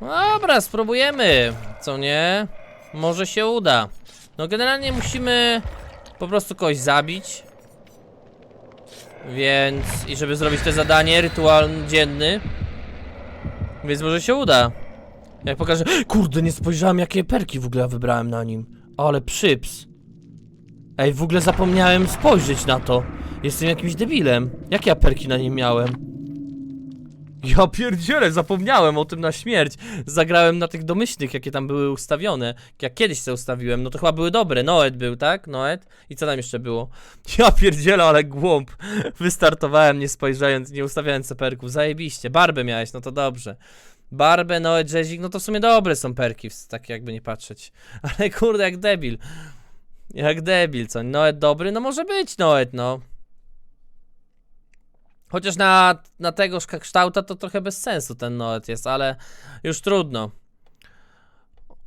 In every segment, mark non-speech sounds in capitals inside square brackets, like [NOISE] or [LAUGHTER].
Dobra, spróbujemy. Co nie? Może się uda. No generalnie musimy po prostu kogoś zabić. Więc i żeby zrobić to zadanie, rytuał dzienny. Więc może się uda. Jak pokażę. Kurde, nie spojrzałem jakie perki w ogóle wybrałem na nim. Ale przyps. Ej, w ogóle zapomniałem spojrzeć na to. Jestem jakimś debilem. Jakie ja perki na nim miałem? Ja pierdzielę, zapomniałem o tym na śmierć. Zagrałem na tych domyślnych, jakie tam były ustawione. Jak kiedyś se ustawiłem, no to chyba były dobre. Noet był, tak? Noet. I co tam jeszcze było? Ja pierdzielę, ale głąb. Wystartowałem, nie spojrzając, nie ustawiając seperków. Zajebiście. Barbę miałeś, no to dobrze. Barbę, Noet, Jazzik, no to w sumie dobre są perki, tak jakby nie patrzeć. Ale kurde, jak debil. Jak debil, co? Noet dobry? No może być Noet, no. Chociaż na, na tego kształta to trochę bez sensu ten Noet jest, ale już trudno.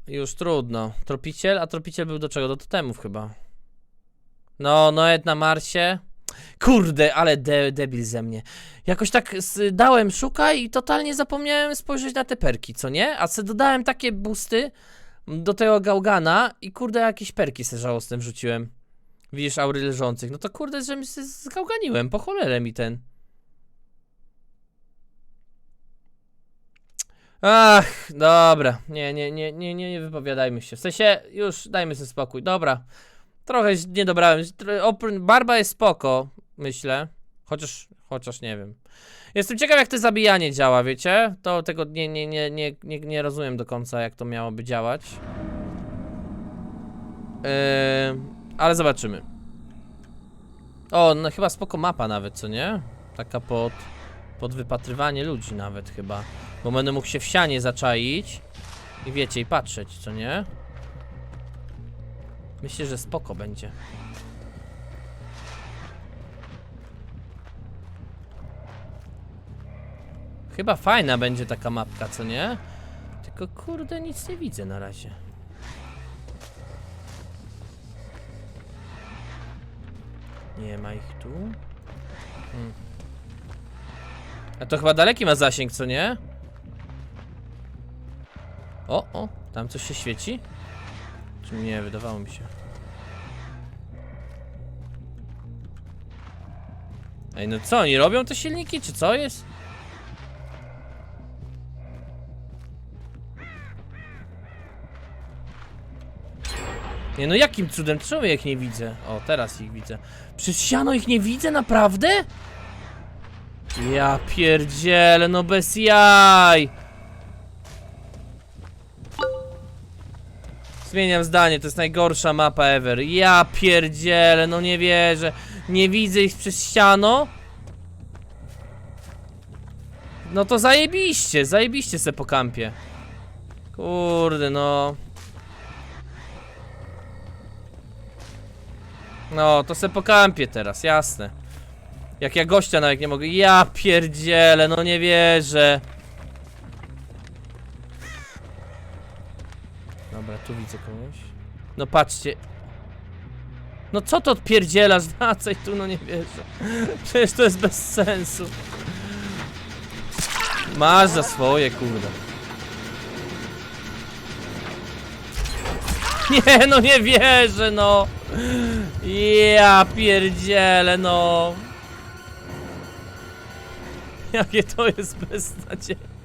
Już trudno. Tropiciel? A tropiciel był do czego? Do totemów chyba. No, Noet na Marsie. Kurde, ale de debil ze mnie. Jakoś tak dałem szukaj i totalnie zapomniałem spojrzeć na te perki, co nie? A se dodałem takie busty do tego gałgana i kurde jakieś perki se żałosne wrzuciłem. Widzisz aury leżących. No to kurde, że mi się zgałganiłem. Po cholerę mi ten. Ach, dobra. Nie, nie, nie, nie, nie, nie wypowiadajmy się. W sensie, już dajmy sobie spokój. Dobra. Trochę nie dobrałem. Barba jest spoko, myślę. Chociaż, chociaż nie wiem. Jestem ciekaw, jak to zabijanie działa, wiecie? To tego nie, nie, nie, nie, nie, nie rozumiem do końca, jak to miałoby działać. Yy, ale zobaczymy. O, no chyba spoko mapa nawet, co nie? Taka pod, pod wypatrywanie ludzi nawet chyba. Bo będę mógł się w sianie zaczaić i wiecie, i patrzeć, co nie? Myślę, że spoko będzie. Chyba fajna będzie taka mapka, co nie? Tylko kurde, nic nie widzę na razie. Nie ma ich tu. Hmm. A to chyba daleki ma zasięg, co nie? O, o, tam coś się świeci? Czy nie, wydawało mi się. Ej, no co, oni robią te silniki, czy co jest? Nie no jakim cudem? Czemu ich nie widzę? O, teraz ich widzę. Przez siano ich nie widzę, naprawdę? Ja pierdzielę, no bez jaj! Zmieniam zdanie, to jest najgorsza mapa ever. Ja pierdzielę, no nie wierzę. Nie widzę ich przez ściano. No to zajebiście, zajebiście se po kampie. Kurde, no. No, to se po kampie teraz, jasne. Jak ja gościa nawet nie mogę. Ja pierdzielę, no nie wierzę. Dobra, tu widzę kogoś. No patrzcie. No co to odpierdzielasz? [LAUGHS] Wracaj tu, no nie wierzę. Przecież to jest bez sensu. Masz za swoje, kurde. [LAUGHS] Nie, no nie wierzę, no. Ja pierdzielę, no. [LAUGHS] Jakie to jest beznadziejne.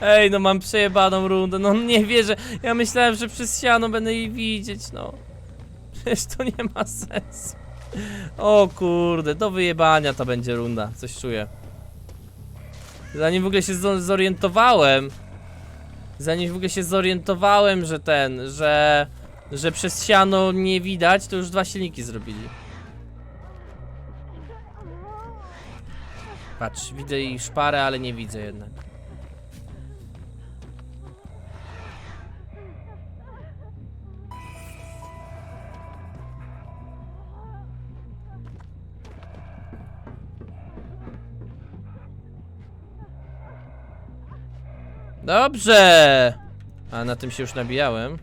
Ej, no mam przejebaną rundę, no nie wierzę. Ja myślałem, że przez siano będę jej widzieć, no. Przecież to nie ma sensu. O kurde, do wyjebania to będzie runda, coś czuję. Zanim w ogóle się zo- zorientowałem, zanim w ogóle się zorientowałem, że ten, że, że przez siano nie widać, to już dwa silniki zrobili. Patrz, widzę ich szparę, ale nie widzę jednak. Dobrze! A na tym się już nabijałem.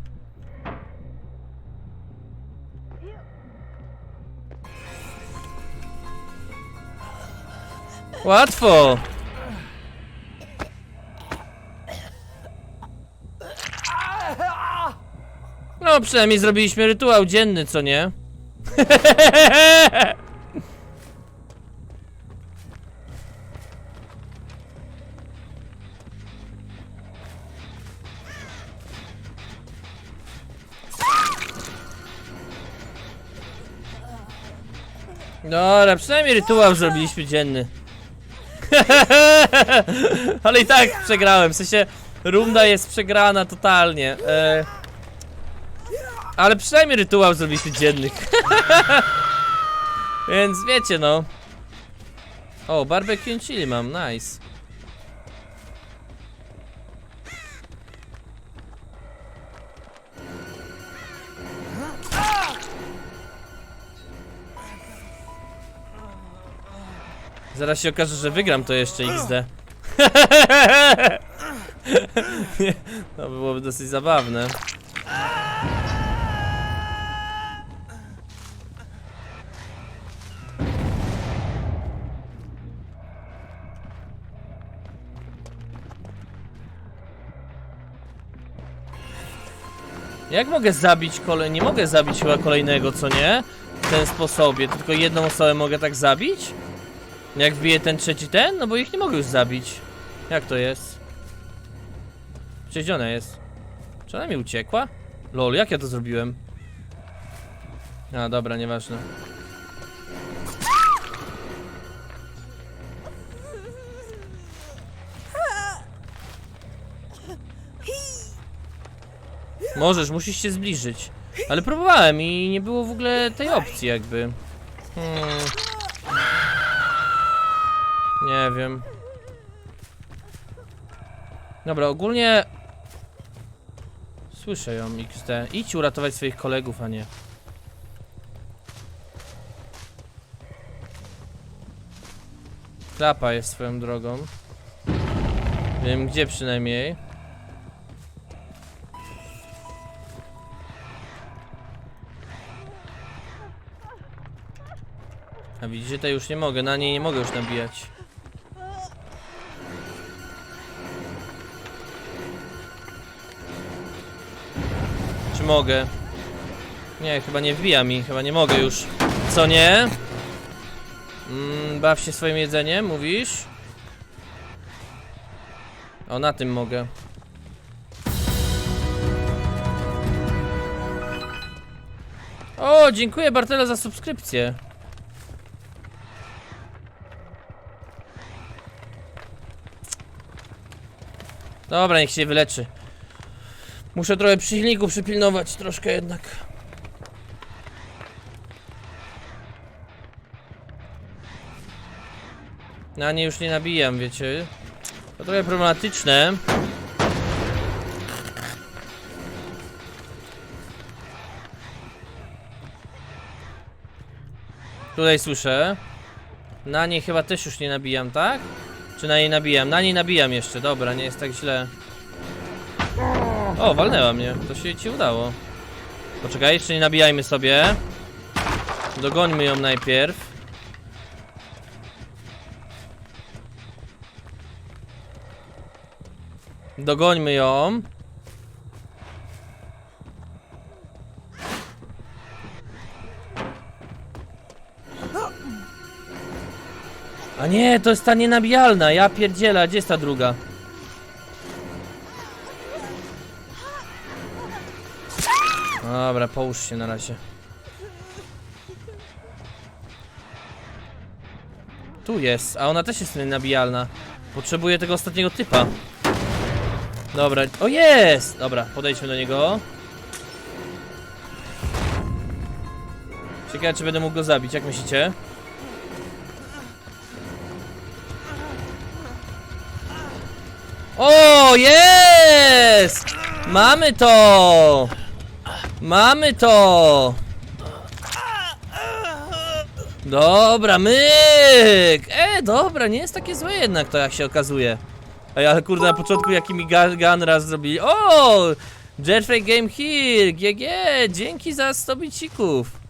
Łatwo! No, przynajmniej zrobiliśmy rytuał dzienny, co nie? Dobra, przynajmniej rytuał zrobiliśmy dzienny. [LAUGHS] Ale i tak przegrałem, w sensie runda jest przegrana totalnie. E... Ale przynajmniej rytuał zrobiliśmy dzienny. [LAUGHS] Więc wiecie no. O, barbecue chili mam, nice. Zaraz się okaże, że wygram to jeszcze XD. Nie, [LAUGHS] to byłoby dosyć zabawne. Jak mogę zabić kolej? Nie mogę zabić chyba kolejnego, co nie? W ten sposobie, tylko jedną osobę mogę tak zabić? Jak wbije ten trzeci ten? No bo ich nie mogę już zabić. Jak to jest? Przecież ona jest? Czy ona mi uciekła? Lol, jak ja to zrobiłem? A, dobra, nieważne. Możesz, musisz się zbliżyć. Ale próbowałem i nie było w ogóle tej opcji jakby. Hmm. Nie wiem. Dobra, ogólnie... Słyszę ją XD. Idź uratować swoich kolegów, a nie. Klapa jest swoją drogą. Wiem gdzie przynajmniej. A widzicie, to już nie mogę, na niej nie mogę już nabijać. Czy mogę? Nie, chyba nie wbija mi, chyba nie mogę już. Co nie? Mm, baw się swoim jedzeniem, mówisz? O, na tym mogę. O, dziękuję Bartele za subskrypcję. Dobra, niech się wyleczy. Muszę trochę przysilniku przypilnować, troszkę jednak. Na nie już nie nabijam, wiecie. To trochę problematyczne. Tutaj słyszę. Na niej chyba też już nie nabijam, tak? Czy na niej nabijam? Na niej nabijam jeszcze, dobra, nie jest tak źle. O, walnęła mnie, to się ci udało. Poczekaj, jeszcze nie nabijajmy sobie. Dogońmy ją najpierw. Dogońmy ją. A nie, to jest ta nienabijalna, ja pierdziela, gdzie jest ta druga? Dobra, połóż się na razie. Tu jest, a ona też jest nienabijalna. Potrzebuję tego ostatniego typa. Dobra, o jest! Dobra, podejdźmy do niego. Ciekawe, czy będę mógł go zabić, jak myślicie? O, jest! Mamy to! Mamy to! Dobra, myk! E, dobra, nie jest takie złe jednak to, jak się okazuje. Ej, ale kurde, na początku jaki mi gun, raz zrobili. O! Jetfrey Game Here! GG! Dzięki za 100 bicików!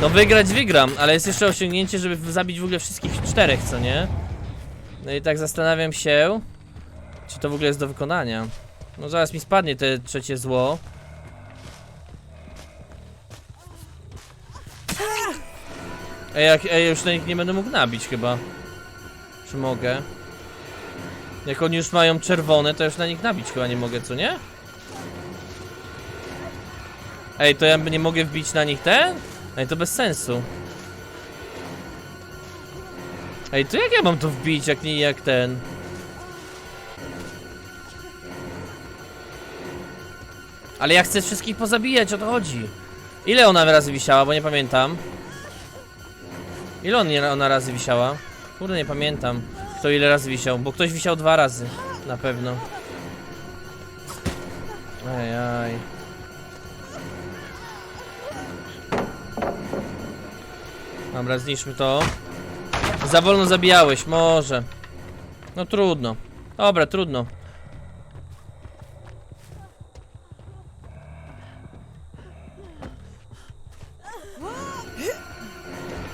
No wygrać wygram, ale jest jeszcze osiągnięcie, żeby zabić w ogóle wszystkich czterech, co nie? No i tak zastanawiam się, czy to w ogóle jest do wykonania. No zaraz mi spadnie te trzecie zło. Ej, jak, ej, już na nich nie będę mógł nabić chyba. Czy mogę? Jak oni już mają czerwone, to już na nich nabić chyba nie mogę, co nie? Ej, to ja nie mogę wbić na nich ten? Ej, to bez sensu. Ej, to jak ja mam to wbić, jak nie jak ten? Ale ja chcę wszystkich pozabijać, o to chodzi. Ile ona razy wisiała, bo nie pamiętam. Ile on, ona razy wisiała? Kurde, nie pamiętam. Kto ile razy wisiał, bo ktoś wisiał dwa razy. Na pewno. Ej, aj. Dobra, zniszczmy to. Za wolno zabijałeś, może. No trudno. Dobra, trudno.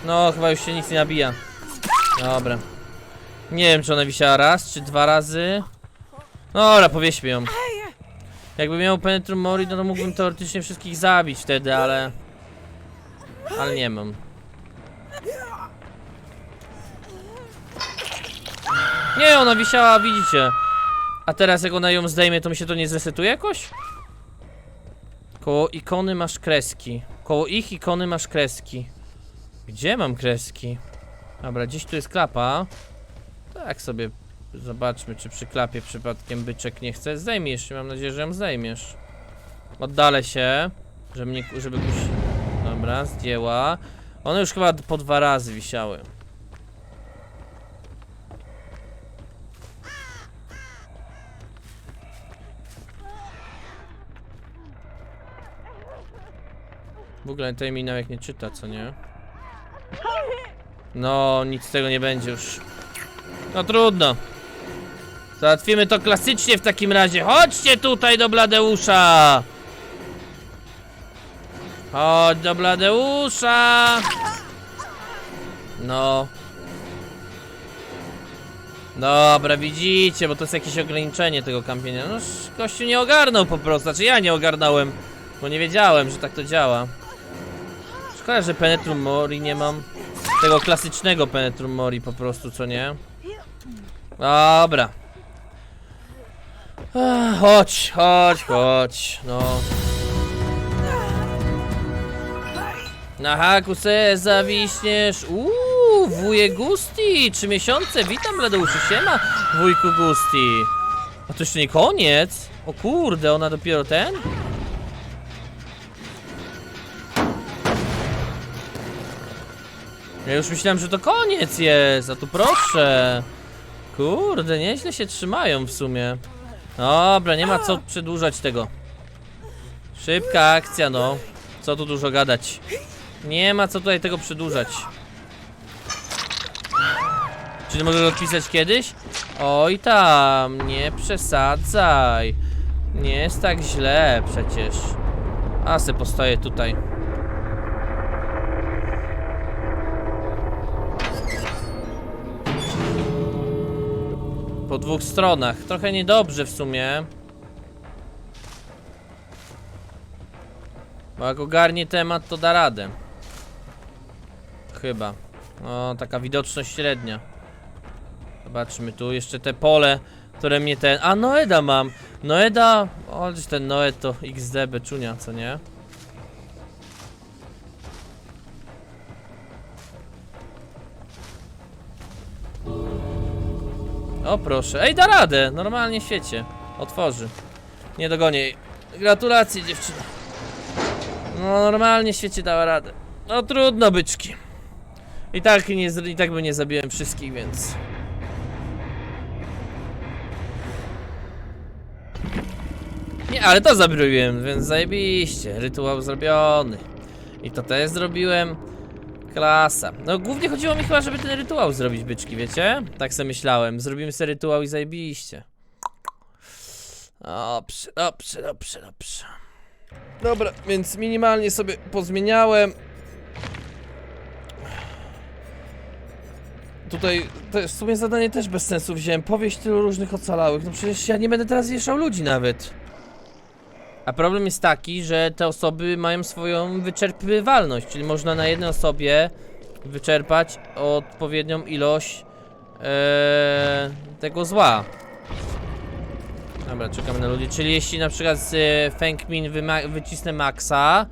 No, chyba już się nic nie nabija. Dobra. Nie wiem, czy ona wisiała raz, czy dwa razy. Dobra, powieśmy ją. Jakby miał Penetrum Mori, no to mógłbym teoretycznie wszystkich zabić wtedy, ale... Ale nie mam. Nie, ona wisiała, widzicie. A teraz jak ona ją zdejmie, to mi się to nie zresetuje jakoś? Koło ikony masz kreski. Koło ich ikony masz kreski. Gdzie mam kreski? Dobra, gdzieś tu jest klapa. Tak sobie zobaczmy, czy przy klapie przypadkiem byczek nie chce. Zdejmiesz, mam nadzieję, że ją zdejmiesz. Oddalę się, żeby mnie, żeby kuś... Dobra, zdjęła. One już chyba po dwa razy wisiały. W ogóle tej minałek nie czyta, co nie? [LAUGHS] No, nic z tego nie będzie już. No trudno. Załatwimy to klasycznie w takim razie. Chodźcie tutaj do Bladeusza! Chodź do Bladeusza! No. Dobra, widzicie, bo to jest jakieś ograniczenie tego kampienia. No, gościu nie ogarnął po prostu. Znaczy ja nie ogarnąłem, bo nie wiedziałem, że tak to działa. Szkoda, że Penetrum Mori nie mam. Tego klasycznego Penetrum Mori po prostu, co nie? Dobra. Ech, chodź, chodź, chodź, no. Na haku se zawiśniesz. Uuu, wujek Gusti, trzy miesiące, witam Bladeuszu, siema, wujku Gusti. A to jeszcze nie koniec? O kurde, ona dopiero ten? Ja już myślałem, że to koniec jest, a tu proszę. Kurde, nieźle się trzymają w sumie. Dobra, nie ma co przedłużać tego. Szybka akcja, no. Co tu dużo gadać. Nie ma co tutaj tego przedłużać. Czy możesz odpisać kiedyś? Oj tam, nie przesadzaj. Nie jest tak źle przecież. A se postoję tutaj. Po dwóch stronach. Trochę niedobrze w sumie. Bo jak ogarnie temat, to da radę. Chyba. O, taka widoczność średnia. Zobaczmy tu jeszcze te pole, które mnie ten... A, Noeda mam! Noeda... O, ten Noed to XD beczunia, co nie? Proszę, ej da radę, normalnie świecie. Otworzy. Nie dogonię jej. Gratulacje dziewczyna No normalnie świecie dała radę. No trudno byczki. I tak, nie, i tak by nie zabiłem wszystkich, więc. Nie, ale to zrobiłem, więc zajebiście. Rytuał zrobiony. I to też zrobiłem Klasa. No głównie chodziło mi chyba, żeby ten rytuał zrobić, byczki, wiecie? Tak sobie myślałem. Zrobimy sobie rytuał i zajebiście. Dobrze, dobrze, dobrze, dobrze. Dobra, więc minimalnie sobie pozmieniałem. Tutaj też, w sumie zadanie też bez sensu wziąłem. Powieść tylu różnych ocalałych. No przecież ja nie będę teraz wieszał ludzi nawet. A problem jest taki, że te osoby mają swoją wyczerpywalność, czyli można na jednej osobie wyczerpać odpowiednią ilość e, tego zła. Dobra, czekamy na ludzi. Czyli jeśli na przykład z e, Feng Min wyma- wycisnę maksa,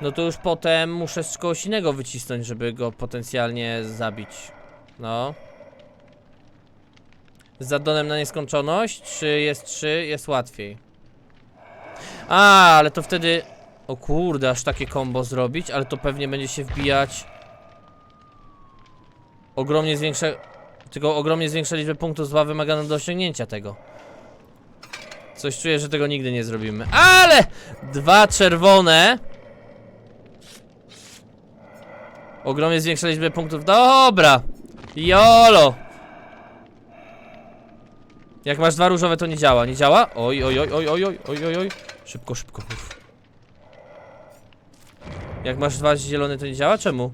no to już potem muszę z kogoś innego wycisnąć, żeby go potencjalnie zabić. No. Z zaddonem na nieskończoność, czy jest 3, jest łatwiej. A, ale to wtedy... O kurde, aż takie combo zrobić, ale to pewnie będzie się wbijać... Ogromnie zwiększa... Tylko ogromnie zwiększa liczbę punktów zła wymaganą do osiągnięcia tego. Coś czuję, że tego nigdy nie zrobimy. Ale! Dwa czerwone. Ogromnie zwiększa liczbę punktów. Dobra! Jolo! Jak masz dwa różowe, to nie działa. Nie działa? Oj, oj, oj, oj, oj, oj, oj, oj. Szybko, szybko. Uf. Jak masz dwa zielone, to nie działa? Czemu?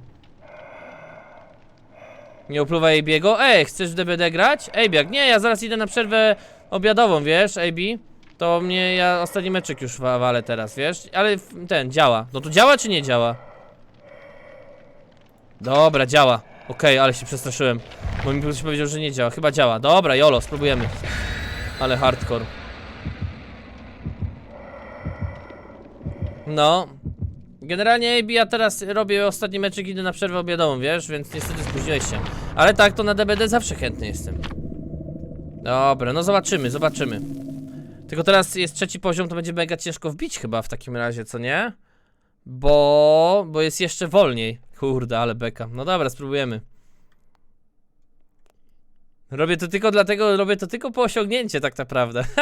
Nie opluwaj Ejbiego. Ej, chcesz w DBD grać? Ejbiak, nie, ja zaraz idę na przerwę obiadową, wiesz, AB? To mnie, ja ostatni meczek już wa- walę teraz, wiesz? Ale ten, działa. No to działa czy nie działa? Dobra, działa. Okej, ale się przestraszyłem. Bo mi ktoś powiedział, że nie działa. Chyba działa. Dobra, jolo, spróbujemy. Ale hardcore. No. Generalnie AB, ja teraz robię ostatni meczek, idę na przerwę obiadową, wiesz? Więc niestety spóźniłeś się. Ale tak, to na DBD zawsze chętny jestem. Dobra, no zobaczymy, zobaczymy. Tylko teraz jest trzeci poziom, to będzie mega ciężko wbić chyba w takim razie, co nie? Bo... bo jest jeszcze wolniej. Kurde, ale beka. No dobra, spróbujemy. Robię to tylko dlatego, robię to tylko po osiągnięcie tak naprawdę. [LAUGHS]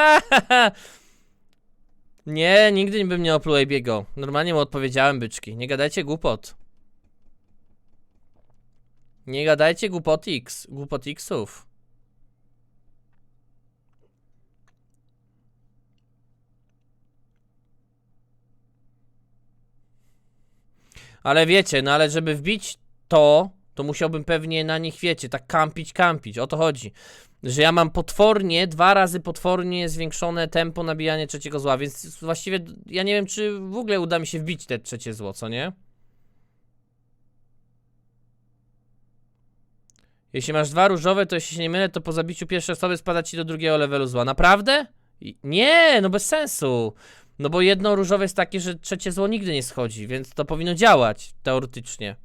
nie, nigdy bym nie opluł Abiego. Normalnie mu odpowiedziałem, byczki. Nie gadajcie głupot. Nie gadajcie głupot X, głupot Xów. Ale wiecie, no ale żeby wbić to, to musiałbym pewnie na nich, wiecie, tak kampić, kampić. O to chodzi. Że ja mam potwornie, dwa razy potwornie zwiększone tempo nabijania trzeciego zła, więc właściwie ja nie wiem, czy w ogóle uda mi się wbić te trzecie zło, co nie? Jeśli masz dwa różowe, to jeśli się nie mylę, to po zabiciu pierwszej osoby spada ci do drugiego levelu zła. Naprawdę? Nie, no bez sensu. No bo jedno różowe jest takie, że trzecie zło nigdy nie schodzi, więc to powinno działać, teoretycznie.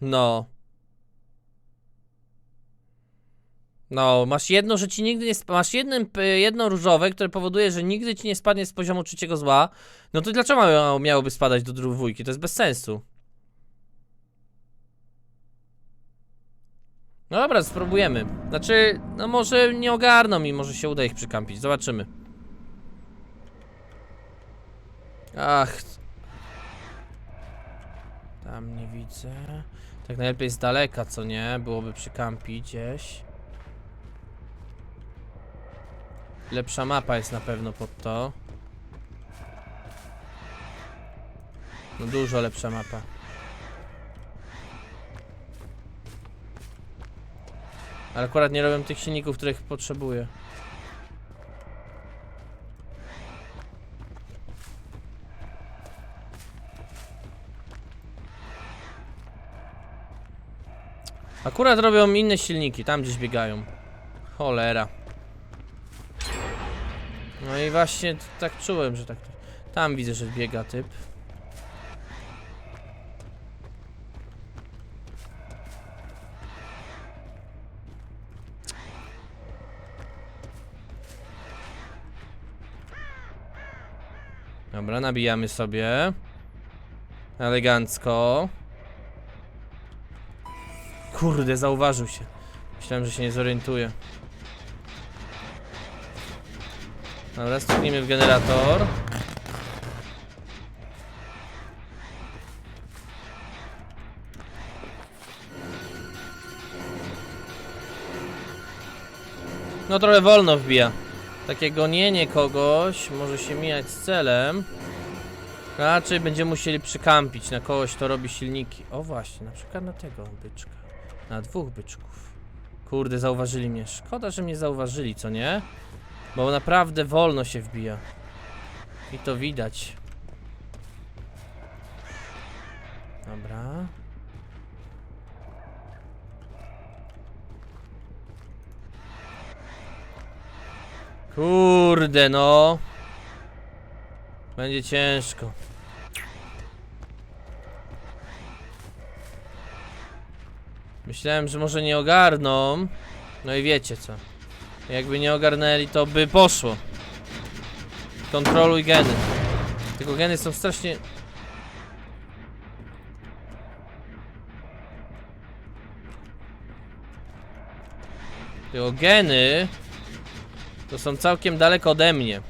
No. No, masz jedno, że ci nigdy nie masz jednym, jedno różowe, które powoduje, że nigdy ci nie spadnie z poziomu trzeciego zła. No to dlaczego miało, miałoby spadać do dwójki? To jest bez sensu. No dobra, spróbujemy. Znaczy, no może nie ogarną i może się uda ich przykampić. Zobaczymy. Ach. Tam nie widzę. Tak najlepiej z daleka, co nie? Byłoby przykampić gdzieś. Lepsza mapa jest na pewno pod to. No dużo lepsza mapa. Ale akurat nie robią tych silników, których potrzebuję. Akurat robią inne silniki, tam gdzieś biegają. Cholera. No i właśnie tak czułem, że tak. Tam widzę, że biega typ. Dobra, nabijamy sobie. Elegancko. Kurde, zauważył się. Myślałem, że się nie zorientuje. Dobra, stuknijmy w generator. No trochę wolno wbija. Takie gonienie kogoś może się mijać z celem. Raczej będziemy musieli przykampić na kogoś, kto robi silniki. O właśnie, na przykład na tego byczka. Na dwóch byczków. Kurde, zauważyli mnie. Szkoda, że mnie zauważyli, co nie? Bo naprawdę wolno się wbija. I to widać. Dobra. Kurde, no. Będzie ciężko. Myślałem, że może nie ogarną. No i wiecie co. Jakby nie ogarnęli, to by poszło. Kontroluj geny. Tylko geny są strasznie... Tylko geny... To są całkiem daleko ode mnie.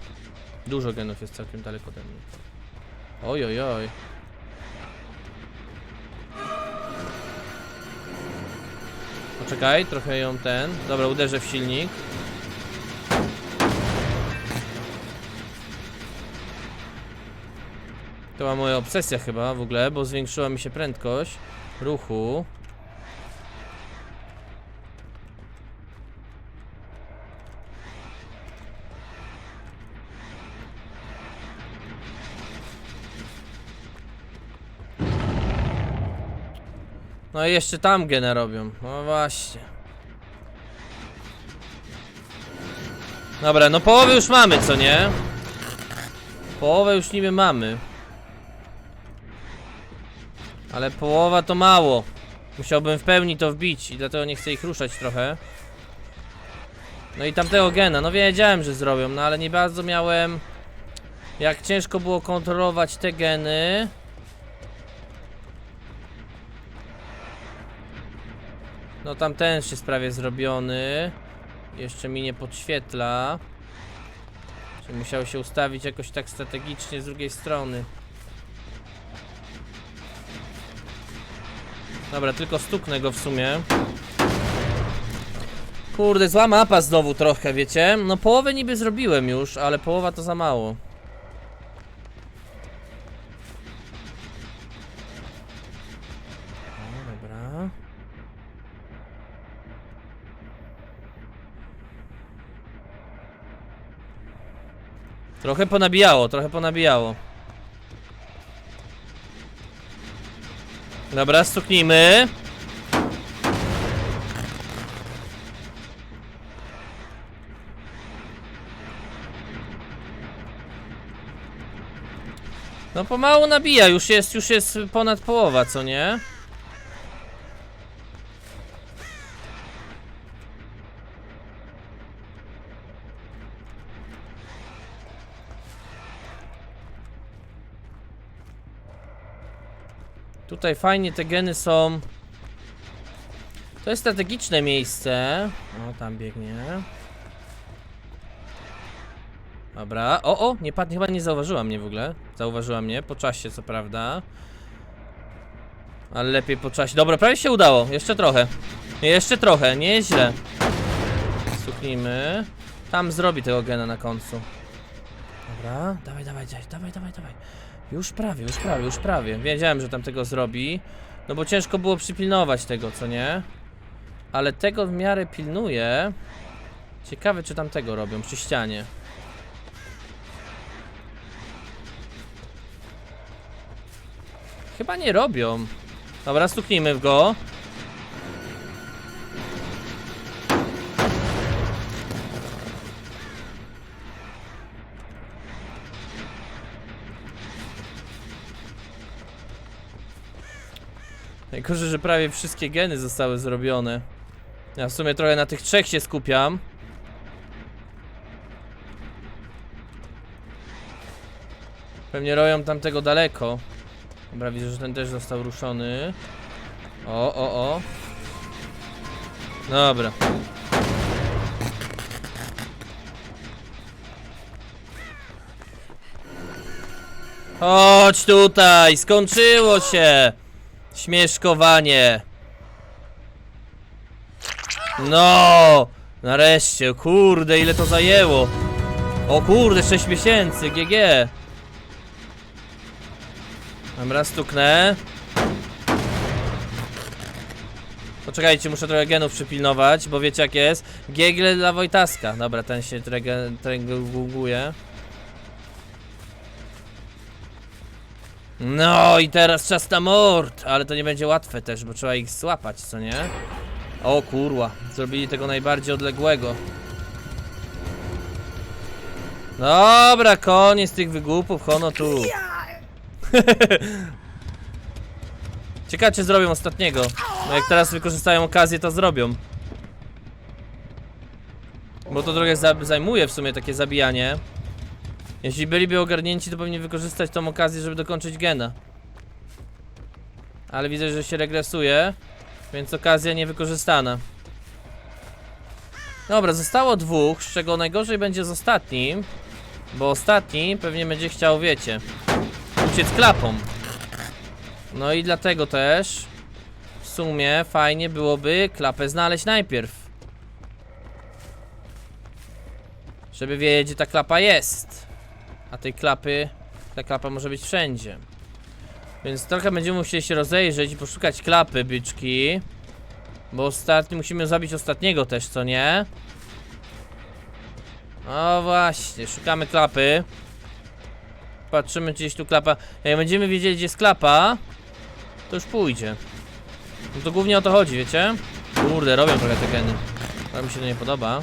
Dużo genów jest całkiem daleko ode mnie. Oj, oj, oj. Poczekaj, trochę ją ten. Dobra, uderzę w silnik. To była moja obsesja chyba w ogóle, bo zwiększyła mi się prędkość ruchu. No i jeszcze tam genę robią. No właśnie. Dobra, no połowę już mamy, co nie? Połowę już niby mamy. Ale połowa to mało. Musiałbym w pełni to wbić i dlatego nie chcę ich ruszać trochę. No i tamtego gena, no wiedziałem, że zrobią, no ale nie bardzo miałem... Jak ciężko było kontrolować te geny. No tam ten jest prawie zrobiony. Jeszcze mi nie podświetla. Musiał się ustawić jakoś tak strategicznie z drugiej strony. Dobra, tylko stuknę go w sumie. Kurde, zła mapa znowu trochę, wiecie? No połowę niby zrobiłem już, ale połowa to za mało. O, dobra. Trochę ponabijało, trochę ponabijało. Dobra, stuknijmy. No pomału nabija, już jest, już jest ponad połowa, co nie? Tutaj fajnie te geny są. To jest strategiczne miejsce. O, tam biegnie. Dobra. O, o, nie padnie, chyba nie zauważyła mnie w ogóle. Zauważyła mnie, po czasie co prawda. Ale lepiej po czasie. Dobra, prawie się udało. Jeszcze trochę. Jeszcze trochę, nie jest źle. Stuknijmy. Tam zrobi tego gena na końcu. Dobra, dawaj, dawaj, dawaj, dawaj, dawaj. Już prawie, już prawie, już prawie. Wiedziałem, że tam tego zrobi. No bo ciężko było przypilnować tego, co nie? Ale tego w miarę pilnuje. Ciekawe, czy tam tego robią przy ścianie. Chyba nie robią. Dobra, stuknijmy w go. Najgorzej, że prawie wszystkie geny zostały zrobione. Ja w sumie trochę na tych trzech się skupiam. Pewnie roją tamtego daleko. Dobra, widzę, że ten też został ruszony. O, o, o. Dobra. Chodź tutaj, skończyło się. Śmieszkowanie. No! Nareszcie, kurde, ile to zajęło. O kurde, 6 miesięcy, GG. Dobra, stuknę. Poczekajcie, muszę trochę genów przypilnować, bo wiecie jak jest. Giegle dla Wojtaska. Dobra, ten się trenguje. No i teraz czas na mord, ale to nie będzie łatwe też, bo trzeba ich złapać, co nie? O kurwa, zrobili tego najbardziej odległego. Dobra, koniec tych wygłupów, hono tu. [LAUGHS] Ciekawe czy zrobią ostatniego. No jak teraz wykorzystają okazję, to zrobią. Bo to trochę za zajmuje w sumie takie zabijanie. Jeśli byliby ogarnięci, to powinni wykorzystać tą okazję, żeby dokończyć gena. Ale widzę, że się regresuje, więc okazja niewykorzystana. Dobra, zostało dwóch, z czego najgorzej będzie z ostatnim. Bo ostatni pewnie będzie chciał, wiecie, uciec klapą. No i dlatego też w sumie fajnie byłoby klapę znaleźć najpierw. Żeby wiedzieć, gdzie ta klapa jest. A tej klapy, ta klapa może być wszędzie. Więc trochę będziemy musieli się rozejrzeć i poszukać klapy, byczki. Bo ostatni, musimy zabić ostatniego też, co nie? O właśnie, szukamy klapy. Patrzymy, czy gdzieś tu klapa. Jak będziemy wiedzieli, gdzie jest klapa, to już pójdzie. No to głównie o to chodzi, wiecie? Kurde, robią trochę te geny. Ale mi się to nie podoba.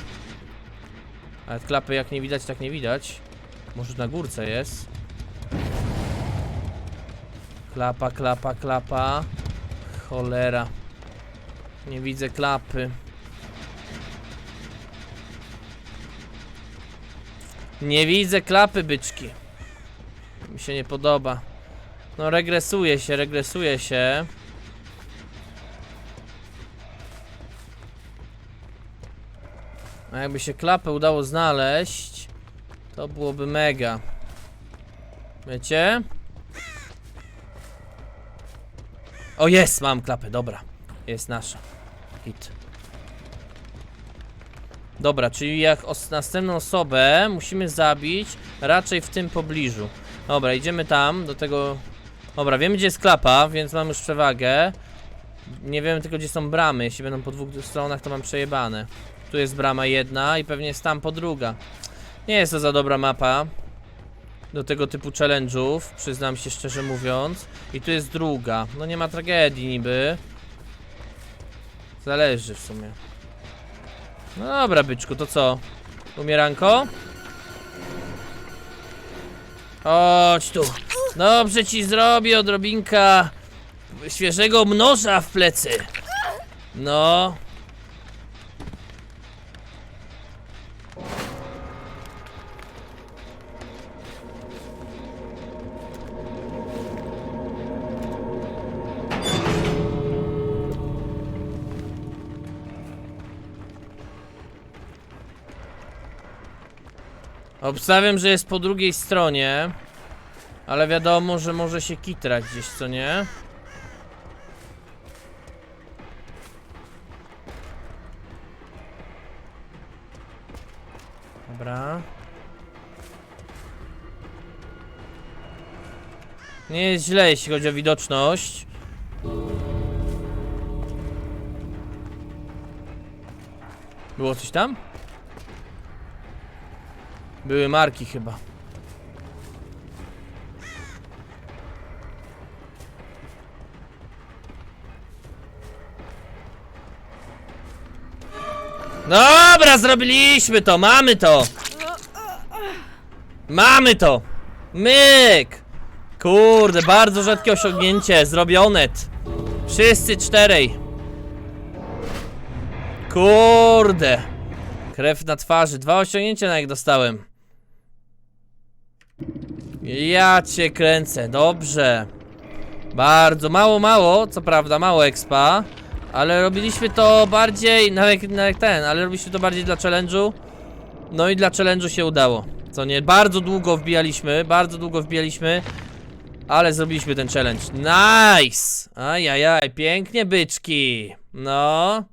Ale klapy jak nie widać, tak nie widać. Może na górce jest. Klapa, klapa, klapa. Cholera. Nie widzę klapy. Nie widzę klapy, byczki. Mi się nie podoba. No regresuje się, regresuje się. A jakby się klapę udało znaleźć, to byłoby mega. Wiecie? O jest, mam klapę, dobra. Jest nasza. Hit. Dobra, czyli jak os następną osobę musimy zabić raczej w tym pobliżu. Dobra, idziemy tam, do tego... Dobra, wiemy gdzie jest klapa, więc mam już przewagę. Nie wiemy tylko gdzie są bramy, jeśli będą po dwóch stronach to mam przejebane. Tu jest brama jedna i pewnie jest tam po druga. Nie jest to za dobra mapa do tego typu challenge'ów, przyznam się szczerze mówiąc. I tu jest druga. No nie ma tragedii niby. Zależy w sumie. No dobra, byczku, to co? Umieranko? Chodź tu. Dobrze ci zrobię odrobinka świeżego mnoża w plecy. No. Obstawiam, że jest po drugiej stronie. Ale wiadomo, że może się kitrać gdzieś, co nie? Dobra. Nie jest źle, jeśli chodzi o widoczność. Było coś tam? Były marki chyba. Dobra, zrobiliśmy to, mamy to. Mamy to. Myk. Kurde, bardzo rzadkie osiągnięcie, zrobione. Wszyscy czterej. Kurde. Krew na twarzy, dwa osiągnięcia na jak dostałem. Ja cię kręcę, dobrze. Bardzo mało, mało, co prawda, mało expa. Ale robiliśmy to bardziej, no jak, no ten, ale robiliśmy to bardziej dla challenge'u. No i dla challenge'u się udało. Co nie, bardzo długo wbijaliśmy, bardzo długo wbijaliśmy. Ale zrobiliśmy ten challenge. Nice! Ajajaj, pięknie byczki. No.